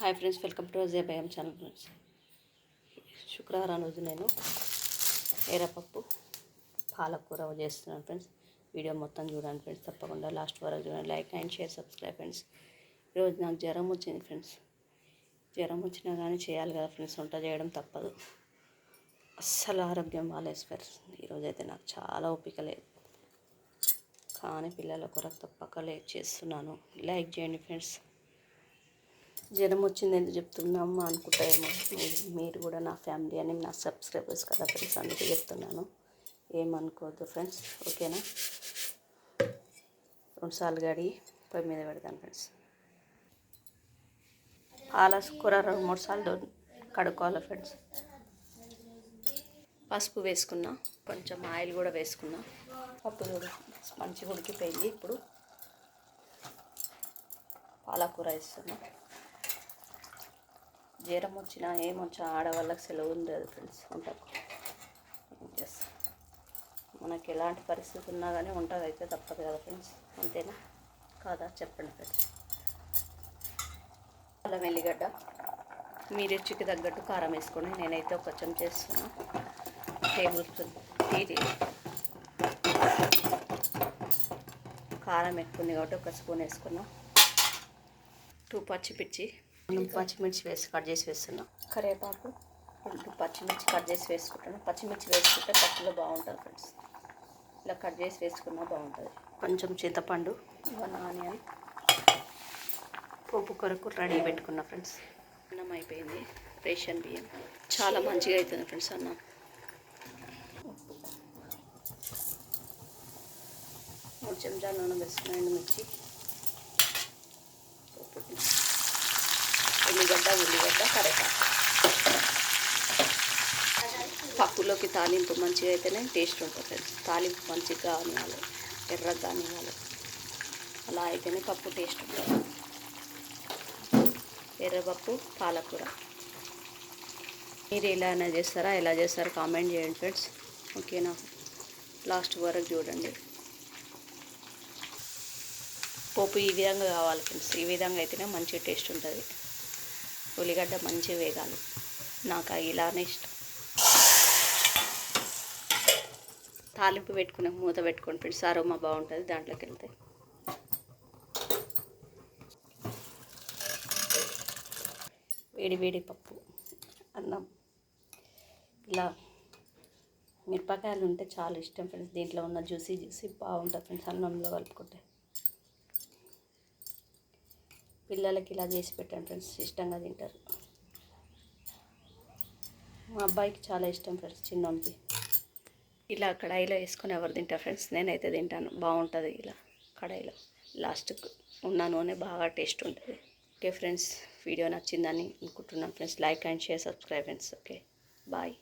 Hi friends welcome to రోజే భయం channel friends. శుక్రవారం రోజు నేను ఎర్రపప్పు పాలకూర చేస్తున్నాను ఫ్రెండ్స్. వీడియో మొత్తం చూడండి ఫ్రెండ్స్ తప్పకుండా లాస్ట్ వరకు చూడండి. Like and share subscribe friends. ఈరోజు నాకు జ్వరం వచ్చింది ఫ్రెండ్స్. జ్వరం వచ్చినా కానీ చేయాలి కదా ఫ్రెండ్స్ వంట చేయడం తప్పదు. అస్సలు ఆరోగ్యం బాగాలేదు ఫ్రెండ్స్ ఈరోజు అయితే నాకు చాలా ఓపిక లేదు. కానీ పిల్లల కొరకు తప్పక లేట్ చేస్తున్నాను. లైక్ చేయండి ఫ్రెండ్స్. జ్వరం వచ్చింది ఎందుకు చెప్తున్నాము అనుకుంటారేమో. మీరు మీరు కూడా నా ఫ్యామిలీ అని నా సబ్స్క్రైబర్స్ కదా ఫ్రెండ్స్ అందుకే చెప్తున్నాను. ఏమనుకోవద్దు ఫ్రెండ్స్ ఓకేనా? రెండుసార్లు గడి పొయ్యి మీద పెడతాను ఫ్రెండ్స్. పాల కూర రెండు మూడు సార్లు కడుక్కోవాలి ఫ్రెండ్స్. పసుపు వేసుకున్నా కొంచెం ఆయిల్ కూడా వేసుకున్నా. పప్పు కూడా మంచిగా ఉడికిపోయింది ఇప్పుడు. పాలకూర వేస్తున్నా. జ్వరం వచ్చినా ఏమొచ్చినా ఆడవాళ్ళకి సెలవు ఉండదు ఫ్రెండ్స్ వంటకు ఏం మనకి ఎలాంటి పరిస్థితి ఉన్నా కానీ ఉంటుంది అయితే తప్పదు కదా ఫ్రెండ్స్. అంతేనా? కాదా? చెప్పండి ఫ్రెండ్స్. అల్లం వెల్లిగడ్డ మీ రుచికి తగ్గట్టు కారం వేసుకొని నేనైతే ఒక చెంచా చేస్తున్నా టేబుల్ స్పూన్ ఇది కారం ఎక్కువ ఉంది కాబట్టి ఒక స్పూన్ వేసుకున్నాం. టూ పచ్చిమిర్చి. మనం పచ్చిమిర్చి వేసి కట్ చేసి వేస్తున్నాం. కరివేపాకు. టూ పచ్చిమిర్చి కట్ చేసి వేసుకుంటాను. పచ్చిమిర్చి వేసుకుంటే పప్పులో బాగుంటుంది ఫ్రెండ్స్. ఇలా కట్ చేసి వేసుకున్నా బాగుంటుంది. కొంచెం చింతపండు వన్ ఆనియన్ పప్పు కొరకు రెడీ పెట్టుకున్నా ఫ్రెండ్స్. అన్నం అయిపోయింది. రేషన్ బియ్యం. చాలా మంచిగా అవుతుంది ఫ్రెండ్స్ అన్నం. మూడు చెంచాలు నూనె వేసుకున్న ఎండుమిర్చి. ఉల్లిగడ్డ ఉల్లిగడ్డ కరేపాకు పప్పులోకి తాలింపు మంచిగా అయితేనే టేస్ట్ ఉంటుంది. తాలింపు మంచిగా కానివ్వాలి ఎర్రగా కానివ్వాలి. అలా అయితేనే పప్పు టేస్ట్ ఉంటుంది. ఎర్రపప్పు పాలకూర. మీరు ఎలానే చేస్తారా ఎలా చేస్తారో కామెంట్ చేయండి ఫ్రెండ్స్ ఓకేనా లాస్ట్ వరకు చూడండి. పోపు ఈ విధంగా కావాలి ఫ్రెండ్స్ ఈ విధంగా అయితేనే మంచి టేస్ట్ ఉంటుంది. ఉల్లిగడ్డ మంచిగా వేగాలి. నాకు ఇలానే ఇష్టం. తాలింపు పెట్టుకునే మూత పెట్టుకొని ఫ్రెండ్స్ అరోమా బాగుంటుంది దాంట్లోకి వెళ్తే. వేడి వేడి పప్పు అన్నం. ఇలా మిరపకాయలు ఉంటే చాలా ఇష్టం ఫ్రెండ్స్ దీంట్లో ఉన్న జ్యూసీ జ్యూసీ బాగుంటుంది ఫ్రెండ్స్ అన్నంలో కలుపుకుంటే. పిల్లలకి ఇలా చేసి పెట్టాను ఫ్రెండ్స్ ఇష్టంగా తింటారు. మా అబ్బాయికి చాలా ఇష్టం ఫ్రెండ్స్ చిన్నోనికి. ఇలా కడాయిలో వేసుకొని ఎవరు తింటారు ఫ్రెండ్స్ నేనైతే తింటాను. బాగుంటుంది ఇలా కడాయిలో. లాస్ట్కు ఉన్న నూనె బాగా టేస్ట్ ఉంటుంది. ఓకే ఫ్రెండ్స్ వీడియో నచ్చిందని అనుకుంటున్నాను friends like and share subscribe friends okay bye